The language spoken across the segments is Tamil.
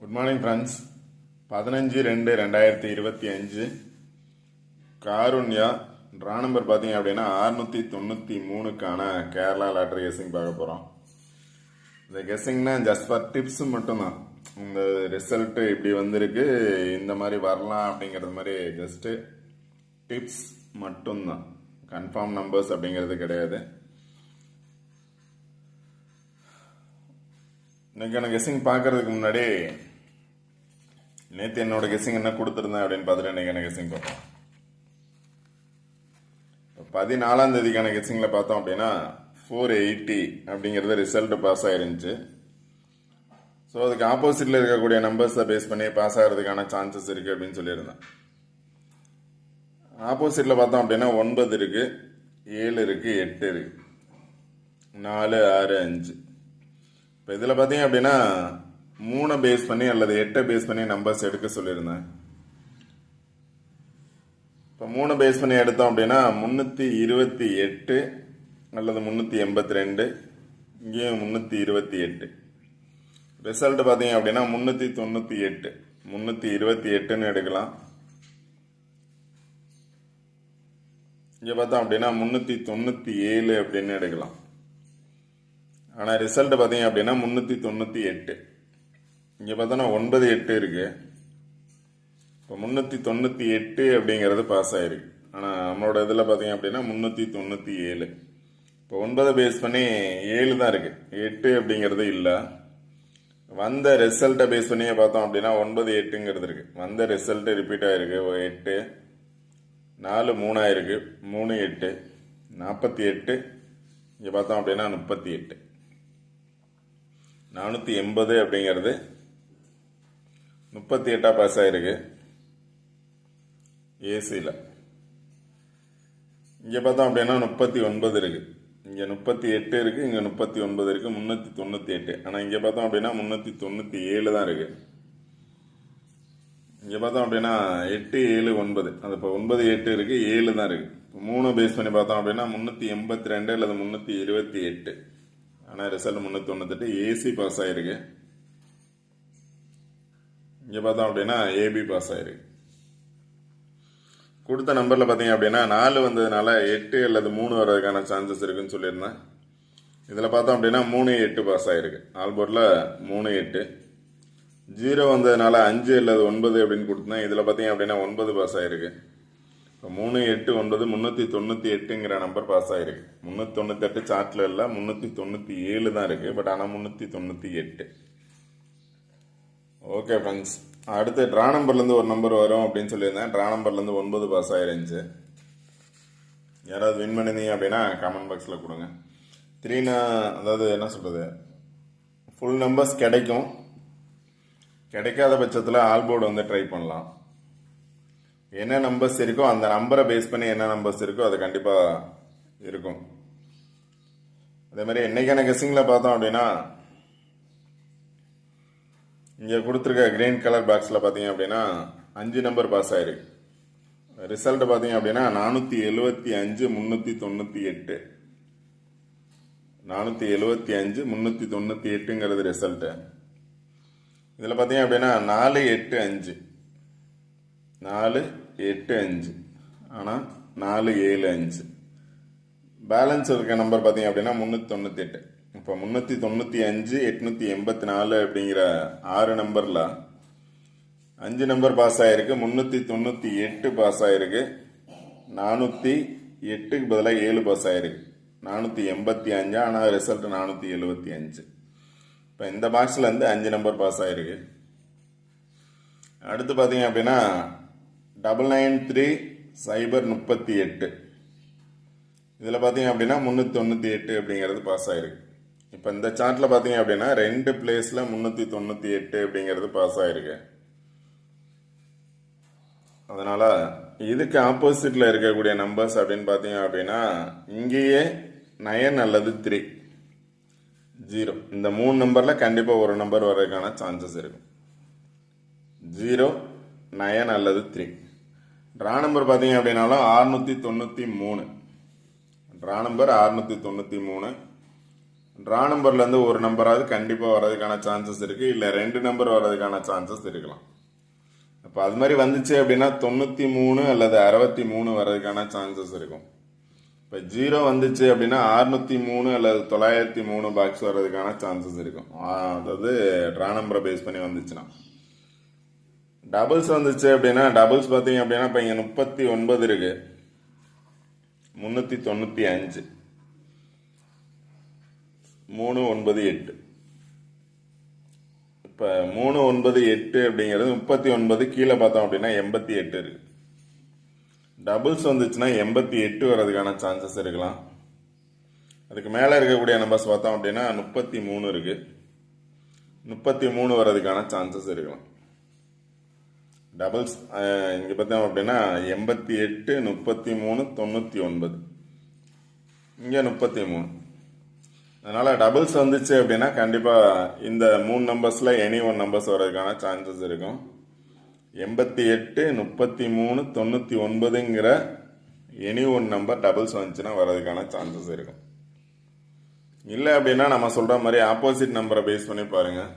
குட் மார்னிங் ஃப்ரெண்ட்ஸ் பதினஞ்சு ரெண்டு ரெண்டாயிரத்தி இருபத்தி அஞ்சு. காருண்யா ட்ரா நம்பர் பார்த்தீங்க அப்படின்னா அறுநூத்தி தொண்ணூற்றி மூணுக்கான கேரளா லாட்ரி கெஸ்ஸிங் பார்க்க போகிறோம் இந்த கெஸ்ஸிங்னா ஜஸ்ட் ஃபார் டிப்ஸ் மட்டும்தான். இந்த ரிசல்ட்டு இப்படி வந்திருக்கு இந்த மாதிரி வரலாம் அப்படிங்கிறது மாதிரி ஜஸ்ட்டு டிப்ஸ் மட்டும்தான். கன்ஃபார்ம் நம்பர்ஸ் அப்படிங்கிறது கிடையாது. இன்னைக்கான கெஸ்ஸிங் பார்க்கறதுக்கு முன்னாடி நேற்று என்னோட கெஸ்ஸிங் என்ன கொடுத்துருந்தேன் அப்படின்னு பார்த்துட்டு இன்னைக்கான கெஸ்ஸிங் பார்ப்போம் பதினாலாம் தேதிக்கான கெஸ்ஸிங்கில் பார்த்தோம் அப்படின்னா ஃபோர் எயிட்டி அப்படிங்கிறது ரிசல்ட் பாஸ் ஆகிருந்துச்சு ஸோ அதுக்கு ஆப்போசிட்டில் இருக்கக்கூடிய நம்பர்ஸை பேஸ் பண்ணி பாஸ் ஆகிறதுக்கான சான்சஸ் இருக்குது அப்படின்னு சொல்லியிருந்தேன். ஆப்போசிட்டில் பார்த்தோம் அப்படின்னா ஒன்பது இருக்குது ஏழு இருக்குது எட்டு இருக்குது நாலு ஆறு அஞ்சு. இப்போ இதில் பார்த்தீங்க அப்படின்னா மூணை பேஸ் பண்ணி அல்லது எட்டை பேஸ் பண்ணி நம்பர்ஸ் எடுக்க சொல்லியிருந்தேன். இப்போ மூணு பேஸ் பண்ணி எடுத்தோம் அப்படின்னா முந்நூற்றி இருபத்தி எட்டு அல்லது முந்நூற்றி எண்பத்தி ரெண்டு இங்கேயும் முந்நூற்றி இருபத்தி எட்டு. ரிசல்ட் பார்த்தீங்க அப்படின்னா முந்நூற்றி தொண்ணூற்றி எட்டு. முந்நூற்றி இருபத்தி எட்டுன்னு எடுக்கலாம். இங்கே பார்த்தோம் அப்படின்னா முந்நூற்றி தொண்ணூற்றி ஏழு அப்படின்னு எடுக்கலாம். ஆனால் ரிசல்ட் பார்த்தீங்க அப்படின்னா முந்நூற்றி தொண்ணூற்றி எட்டு. இங்கே பார்த்தோன்னா ஒன்பது எட்டு இருக்கு. இப்போ முந்நூற்றி தொண்ணூற்றி எட்டு அப்படிங்கிறது பாஸ் ஆகிருக்கு ஆனால் நம்மளோட இதில் பார்த்தீங்க அப்படின்னா முந்நூற்றி தொண்ணூற்றி ஏழு. இப்போ ஒன்பதை பேஸ் பண்ணி ஏழு தான் இருக்குது எட்டு அப்படிங்கிறது இல்லை. வந்த ரிசல்ட்டை பேஸ் பண்ணியே பார்த்தோம் அப்படின்னா ஒன்பது எட்டுங்கிறது இருக்குது வந்த ரிசல்ட்டு ரிப்பீட் ஆகிருக்கு எட்டு. நாலு மூணாயிருக்கு. மூணு எட்டு. நாற்பத்தி எட்டு. இங்கே பார்த்தோம் அப்படின்னா முப்பத்தி எட்டு. நானூற்றி எண்பது அப்படிங்கிறது முப்பத்தி எட்டாக பாஸ் ஆகிருக்கு ஏசியில் இங்கே பார்த்தோம் அப்படின்னா முப்பத்தி ஒன்பது இருக்குது இங்கே முப்பத்தி எட்டு இருக்குது இங்கே முப்பத்தி ஒன்பது இருக்குது முந்நூற்றி தொண்ணூற்றி எட்டு. ஆனால் இங்கே பார்த்தோம் அப்படின்னா முந்நூற்றி தொண்ணூற்றி ஏழு தான் இருக்கு. இங்கே பார்த்தோம் அப்படின்னா எட்டு ஏழு ஒன்பது. அது இப்போ ஒன்பது எட்டு இருக்குது ஏழு தான் இருக்குது இப்போ மூணு பேஸ் பண்ணி பார்த்தோம் அப்படின்னா முந்நூற்றி எண்பத்தி ரெண்டு அல்லது முந்நூற்றி இருபத்தி எட்டு. ஆனால் ரிசல்ட் முந்நூற்றி தொண்ணூத்தெட்டு ஏசி பாஸ் ஆகிருக்கு இங்கே பார்த்தோம் அப்படின்னா ஏபி பாஸ் ஆயிருக்கு. கொடுத்த நம்பரில் பார்த்தீங்க அப்படின்னா நாலு வந்ததுனால எட்டு அல்லது மூணு வர்றதுக்கான சான்சஸ் இருக்குன்னு சொல்லியிருந்தேன். இதில் பார்த்தோம் அப்படின்னா மூணு எட்டு பாஸ் ஆகிருக்கு ஆல்போர்டில் மூணு எட்டு. ஜீரோ வந்ததுனால அஞ்சு அல்லது ஒன்பது அப்படின்னு கொடுத்தேன். இதில் பார்த்தீங்க அப்படின்னா ஒன்பது பாஸ் ஆகிருக்கு இப்போ மூணு எட்டு ஒன்பது முந்நூற்றி தொண்ணூற்றி எட்டுங்கிற நம்பர் பாஸ் ஆகிருக்கு முந்நூற்றி தொண்ணூற்றி எட்டு சார்ட்டில் இல்லை முந்நூற்றி தொண்ணூற்றி ஏழு தான் இருக்குது பட் ஆனால் முந்நூற்றி தொண்ணூற்றி எட்டு. ஓகே ஃப்ரெண்ட்ஸ் அடுத்து ட்ரா நம்பர்லேருந்து ஒரு நம்பர் வரும் அப்படின்னு சொல்லியிருந்தேன். ட்ரா நம்பர்லேருந்து ஒன்பது பாஸ் ஆயிருந்துச்சு. யாராவது வின் பண்ணியிருந்தீங்க அப்படின்னா கமெண்ட் பாக்ஸில் கொடுங்க. த்ரீனா அதாவது என்ன சொல்கிறது ஃபுல் நம்பர்ஸ் கிடைக்கும். கிடைக்காத பட்சத்தில் ஆல்போர்டு வந்து ட்ரை பண்ணலாம். என்ன நம்பர்ஸ் இருக்கோ அந்த நம்பரை பேஸ் பண்ணி என்ன நம்பர்ஸ் இருக்கோ அது கண்டிப்பாக இருக்கும். அதே மாதிரி என்னைக்கான கெஸ்ஸிங்கில் பார்த்தோம் அப்படின்னா இங்கே கொடுத்துருக்க க்ரீன் கலர் பாக்ஸில் பார்த்தீங்க அப்படின்னா அஞ்சு நம்பர் பாஸ் ஆயிருக்கு. ரிசல்ட் பார்த்தீங்க அப்படின்னா நானூற்றி எழுபத்தி அஞ்சு முந்நூற்றி தொண்ணூற்றி எட்டு. நானூற்றி எழுபத்தி அஞ்சு முந்நூற்றி தொண்ணூற்றி எட்டுங்கிறது ரிசல்ட்டு இதில் பார்த்தீங்க அப்படின்னா நாலு எட்டு அஞ்சு. நாலு எட்டு அஞ்சு. ஆனால் நாலு ஏழு அஞ்சு. பேலன்ஸ் இருக்க நம்பர் பார்த்தீங்க அப்படின்னா முந்நூற்றி தொண்ணூற்றி எட்டு. இப்போ முந்நூற்றி தொண்ணூற்றி அஞ்சு எட்நூற்றி எண்பத்தி நாலு அப்படிங்கிற ஆறு நம்பரில் அஞ்சு நம்பர் பாஸ் ஆகிருக்கு முந்நூற்றி தொண்ணூற்றி எட்டு பாஸ் ஆகிருக்கு நானூற்றி எட்டுக்கு பதிலாக ஏழு பாஸ் ஆகிருக்கு நானூற்றி எண்பத்தி அஞ்சு ஆனால் ரிசல்ட் நானூற்றி எழுபத்தி அஞ்சு. இப்போ இந்த பாக்ஸ்லேருந்து அஞ்சு நம்பர் பாஸ் ஆகிருக்கு அடுத்து பார்த்தீங்க அப்படின்னா டபுள் நைன் த்ரீ சைபர் முப்பத்தி எட்டு. இதில் பார்த்தீங்க அப்படின்னா முந்நூற்றி தொண்ணூற்றி எட்டு அப்படிங்கிறது பாஸ் ஆகிருக்கு இப்போ இந்த சார்ட்டில் பார்த்தீங்க அப்படின்னா ரெண்டு பிளேஸில் முந்நூற்றி தொண்ணூற்றி எட்டு அப்படிங்கிறது பாஸ் ஆகிருக்கு அதனால் இதுக்கு ஆப்போசிட்டில் இருக்கக்கூடிய நம்பர்ஸ் அப்படின்னு பார்த்தீங்க அப்படின்னா இங்கேயே நயன் அல்லது த்ரீ ஜீரோ இந்த மூணு நம்பரில் கண்டிப்பாக ஒரு நம்பர் வர்றதுக்கான சான்சஸ் இருக்கும். ஜீரோ நயன் அல்லது த்ரீ ட்ரா நம்பர் பார்த்தீங்க அப்படின்னாலும் அறுநூற்றி தொண்ணூற்றி மூணு. ட்ரா நம்பர் அறுநூற்றி தொண்ணூற்றி மூணு. ட்ரா நம்பர்லேருந்து ஒரு நம்பராவது கண்டிப்பாக வர்றதுக்கான சான்சஸ் இருக்குது இல்லை ரெண்டு நம்பர் வர்றதுக்கான சான்சஸ் இருக்கலாம். அப்போ அது மாதிரி வந்துச்சு அப்படின்னா தொண்ணூற்றி மூணு அல்லது அறுபத்தி மூணு வர்றதுக்கான சான்சஸ் இருக்கும். இப்போ ஜீரோ வந்துச்சு அப்படின்னா அறுநூத்தி மூணு அல்லது தொள்ளாயிரத்தி மூணு பாக்ஸ் வர்றதுக்கான சான்சஸ் இருக்கும். ஆ, அதாவது ட்ரா நம்பரை பேஸ் பண்ணி வந்துச்சுன்னா. டபுள்ஸ் வந்துச்சு அப்படின்னா டபுள்ஸ் பார்த்தீங்க அப்படின்னா இப்போ இங்கே முப்பத்தி ஒன்பது இருக்குது முந்நூற்றி தொண்ணூற்றி அஞ்சு. மூணு ஒன்பது எட்டு. இப்போ மூணு ஒன்பது எட்டு அப்படிங்கிறது முப்பத்தி ஒன்பது கீழே பார்த்தோம் அப்படின்னா எண்பத்தி எட்டு இருக்கு. டபுள்ஸ் வந்துச்சுன்னா எண்பத்தி எட்டு வர்றதுக்கான சான்சஸ் இருக்கலாம். அதுக்கு மேலே இருக்கக்கூடிய நம்பர்ஸ் பார்த்தோம் அப்படின்னா முப்பத்தி மூணு இருக்கு. முப்பத்தி மூணு வர்றதுக்கான சான்சஸ் இருக்கலாம். டபுள்ஸ் இங்கே பார்த்தோம் அப்படின்னா எண்பத்தி எட்டு முப்பத்தி மூணு தொண்ணூற்றி ஒன்பது. இங்கே முப்பத்தி மூணு. அதனால் டபுள்ஸ் வந்துச்சு அப்படின்னா கண்டிப்பாக இந்த மூணு நம்பர்ஸில் எனி ஒன் நம்பர்ஸ் வர்றதுக்கான சான்சஸ் இருக்கும். எண்பத்தி எட்டு முப்பத்தி மூணு தொண்ணூற்றி ஒன்பதுங்கிற எனி ஒன் நம்பர் டபுள்ஸ் வந்துச்சுன்னா வர்றதுக்கான சான்சஸ் இருக்கும். இல்லை அப்படின்னா நம்ம சொல்கிற மாதிரி ஆப்போசிட் நம்பரை பேஸ் பண்ணி பாருங்கள்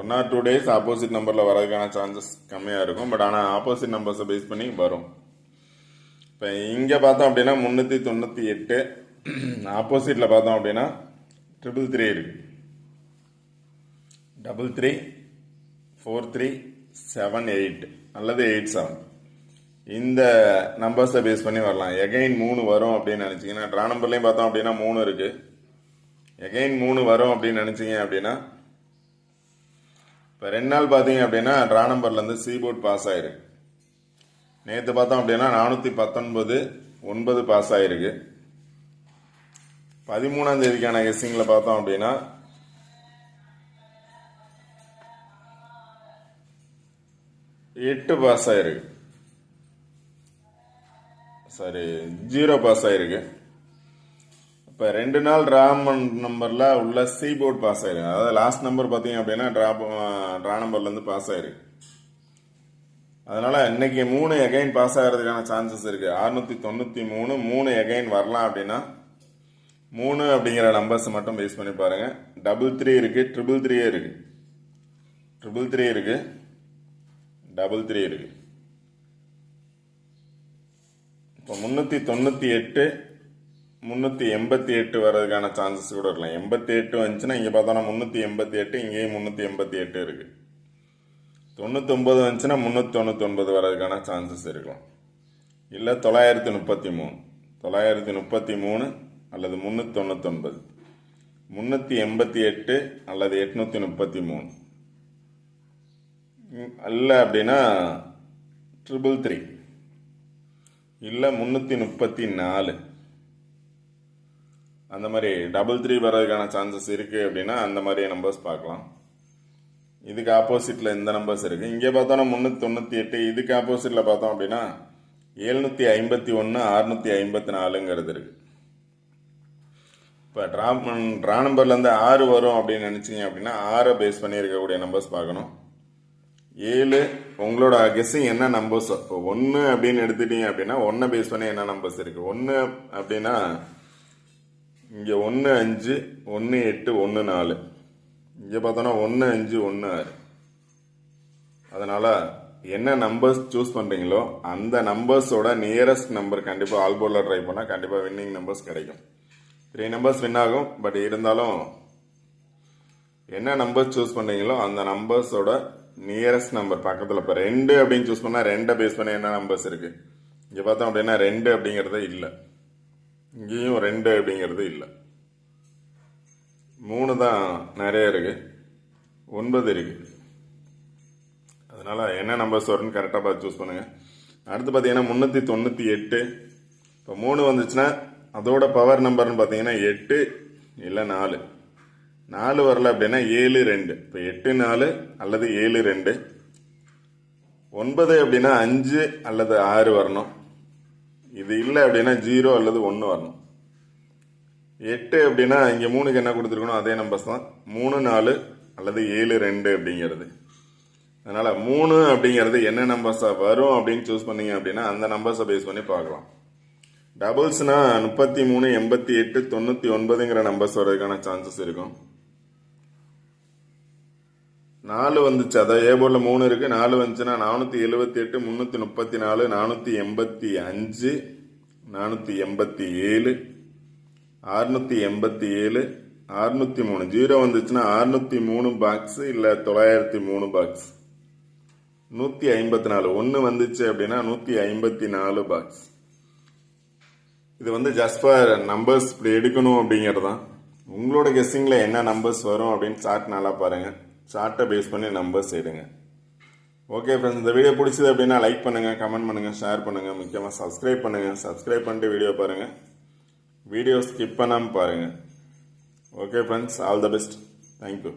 one or two days opposite நம்பரில் வர்றதுக்கான சான்சஸ் கம்மியாக இருக்கும். பட் ஆனால் ஆப்போசிட் நம்பர்ஸை பேஸ் பண்ணி வரும். இப்போ இங்கே பார்த்தோம் அப்படின்னா முந்நூற்றி தொண்ணூற்றி எட்டு ஆப்போசிட்டில் பார்த்தோம் அப்படின்னா ட்ரிபிள் த்ரீ இருக்கு double three four three seven eight அல்லது எயிட் செவன் இந்த நம்பர்ஸை பேஸ் பண்ணி வரலாம். எகைன் மூணு வரும் அப்படின்னு நினச்சிங்கன்னா ட்ரா நம்பர்லேயும் பார்த்தோம் அப்படின்னா மூணு இருக்குது எகைன் மூணு வரும் அப்படின்னு நினச்சிங்க அப்படின்னா இப்போ ரெண்டு நாள் பார்த்தீங்க அப்படின்னா ட்ரா நம்பர்லேருந்து சி போர்ட் பாஸ் ஆயிருக்கு. நேற்று பார்த்தோம் அப்படின்னா நானூற்றி பத்தொன்பது ஒன்பது பாஸ் ஆயிருக்கு. பதிமூணாம் தேதிக்கான கெஸ்ஸிங்கில் பார்த்தோம் அப்படின்னா எட்டு பாஸ் ஆயிருக்கு. சரி ஜீரோ பாஸ் ஆயிருக்கு. இப்போ ரெண்டு நாள் ராமன் நம்பரில் உள்ள சி போர்ட் பாஸ் ஆயிருக்கு. அதாவது லாஸ்ட் நம்பர் பார்த்தீங்க அப்படின்னா ட்ரா ட்ரா நம்பர்லேருந்து பாஸ் ஆயிருக்கு. அதனால இன்னைக்கு மூணு எகைன் பாஸ் ஆகிறதுக்கான சான்சஸ் இருக்குது அறுநூத்தி தொண்ணூற்றி மூணு மூணு எகைன் வரலாம் அப்படின்னா மூணு அப்படிங்கிற நம்பர்ஸ் மட்டும் பேஸ் பண்ணி பாருங்கள் டபுள் த்ரீ இருக்குது ட்ரிபிள் த்ரீ இருக்குது ட்ரிபிள் த்ரீ இருக்குது டபுள் த்ரீ இருக்குது இப்போ முந்நூற்றி தொண்ணூற்றி எட்டு முந்நூற்றி எண்பத்தி எட்டு வர்றதுக்கான சான்சஸ் கூட இருக்கலாம். எண்பத்தி எட்டு வந்துச்சுன்னா இங்கே பார்த்தோன்னா முந்நூற்றி எண்பத்தி எட்டு இங்கேயும் முந்நூற்றி எண்பத்தி எட்டு இருக்குது தொண்ணூத்தொம்பது வந்துச்சுன்னா முந்நூற்றி தொண்ணூத்தொன்பது வர்றதுக்கான சான்சஸ் இருக்கலாம். இல்லை தொள்ளாயிரத்தி முப்பத்தி மூணு. தொள்ளாயிரத்தி முப்பத்தி மூணு அல்லது முந்நூற்றி தொண்ணூத்தொன்பது முந்நூற்றி எண்பத்தி எட்டு அல்லது எட்நூற்றி முப்பத்தி மூணு இல்லை அப்படின்னா ட்ரிபிள் த்ரீ. இல்லை முந்நூற்றி முப்பத்தி நாலு அந்த மாதிரி டபுள் த்ரீ வர்றதுக்கான சான்சஸ் இருக்குது அப்படின்னா அந்த மாதிரி நம்பர்ஸ் பார்க்கலாம். இதுக்கு ஆப்போசிட்டில் இந்த நம்பர்ஸ் இருக்குது இங்கே பார்த்தோன்னா முந்நூற்றி தொண்ணூற்றி எட்டு இதுக்கு ஆப்போசிட்டில் பார்த்தோம் அப்படின்னா எழுநூற்றி ஐம்பத்தி ஒன்று அறுநூற்றி ஐம்பத்தி நாலுங்கிறது இருக்குது இப்போ ட்ரா ட்ரா நம்பர்லேருந்து ஆறு வரும் அப்படின்னு நினச்சிங்க அப்படின்னா ஆறை பேஸ் பண்ணி இருக்கக்கூடிய நம்பர்ஸ் பார்க்கணும். ஏழு உங்களோட கெஸ்ஸிங் என்ன நம்பர்ஸ் இப்போ ஒன்று அப்படின்னு எடுத்துட்டீங்க அப்படின்னா ஒன்றை பேஸ் பண்ணி என்ன நம்பர்ஸ் இருக்குது ஒன்று அப்படின்னா இங்கே ஒன்று அஞ்சு ஒன்று எட்டு ஒன்று நாலு. இங்கே பார்த்தோன்னா ஒன்று அஞ்சு ஒன்று ஆறு. அதனால் என்ன நம்பர்ஸ் சூஸ் பண்ணுறீங்களோ அந்த நம்பர்ஸோட நியரஸ்ட் நம்பர் கண்டிப்பாக ஆல்போர்டில் ட்ரை பண்ணால் கண்டிப்பாக வின்னிங் நம்பர்ஸ் கிடைக்கும். த்ரீ நம்பர்ஸ் வின் ஆகும் பட் இருந்தாலும் என்ன நம்பர் சூஸ் பண்ணுறீங்களோ அந்த நம்பர்ஸோட நியரஸ்ட் நம்பர் பக்கத்தில் இப்போ ரெண்டு அப்படின்னு சூஸ் பண்ணால் ரெண்டை பேஸ் பண்ணி என்ன நம்பர்ஸ் இருக்குது இங்கே பார்த்தோம் அப்படின்னா ரெண்டு அப்படிங்கிறதே இல்லை. இங்கேயும் ரெண்டு அப்படிங்கிறது இல்லை. மூணு தான் நிறைய இருக்குது ஒன்பது இருக்குது அதனால் என்ன நம்பர்ஸ் வரும்னு கரெக்டாக பார்த்து சூஸ் பண்ணுங்கள் அடுத்து பார்த்தீங்கன்னா முந்நூற்றி தொண்ணூற்றி எட்டு. இப்போ மூணு வந்துச்சுன்னா அதோட பவர் நம்பர்னு பார்த்தீங்கன்னா எட்டு இல்லை நாலு. நாலு வரல அப்படின்னா ஏழு ரெண்டு. இப்போ எட்டு நாலு அல்லது ஏழு ரெண்டு. ஒன்பது அப்படின்னா அஞ்சு அல்லது ஆறு வரணும். இது இல்லை அப்படின்னா ஜீரோ அல்லது ஒன்று வரணும். எட்டு அப்படின்னா இங்கே மூணுக்கு என்ன கொடுத்துருக்கணும்? அதே நம்பர்ஸ் தான். மூணு நாலு அல்லது ஏழு ரெண்டு அப்படிங்கிறது. அதனால் மூணு அப்படிங்கிறது என்ன நம்பர்ஸாக வரும் அப்படின்னு சூஸ் பண்ணீங்க அப்படின்னா அந்த நம்பர்ஸை பேஸ் பண்ணி பார்க்கலாம். டபுள்ஸ்னா முப்பத்தி மூணு எண்பத்தி எட்டு தொண்ணூற்றி ஒன்பதுங்கிற நம்பர்ஸ் வர்றதுக்கான சான்சஸ் இருக்கும். நாலு வந்துச்சு. அதான் ஏ போர்டில் மூணு இருக்கு. நாலு வந்துச்சுன்னா நானூற்றி எழுபத்தி எட்டு முந்நூற்றி முப்பத்தி நாலு நானூற்றி எண்பத்தி அஞ்சு நானூற்றி எண்பத்தி ஏழு அறுநூற்றி எண்பத்தி ஏழு அறுநூற்றி மூணு. ஜீரோ வந்துச்சுன்னா அறுநூற்றி மூணு பாக்ஸ் இல்லை தொள்ளாயிரத்தி மூணு பாக்ஸ் நூற்றி ஐம்பத்தி நாலு. ஒன்று வந்துச்சு அப்படின்னா நூற்றி ஐம்பத்தி நாலு பாக்ஸ் இது வந்து ஜஸ்ட் ஃபார் நம்பர்ஸ் இப்படி எடுக்கணும் அப்படிங்கிறது தான். உங்களோட கெஸ்ஸிங்கில் என்ன நம்பர்ஸ் வரும் அப்படின்னு சார்ட் நல்லா பாருங்கள் சார்ட்டை பேஸ் பண்ணி நம்பர்ஸ் எடுங்க. ஓகே ஃப்ரெண்ட்ஸ் இந்த வீடியோ பிடிச்சது அப்படின்னா லைக் பண்ணுங்கள் கமெண்ட் பண்ணுங்கள் ஷேர் பண்ணுங்கள் முக்கியமாக சப்ஸ்கிரைப் பண்ணுங்கள் சப்ஸ்கிரைப் பண்ணிட்டு வீடியோ பாருங்கள் வீடியோ ஸ்கிப் பண்ணாமல் பாருங்கள் okay friends all the best thank you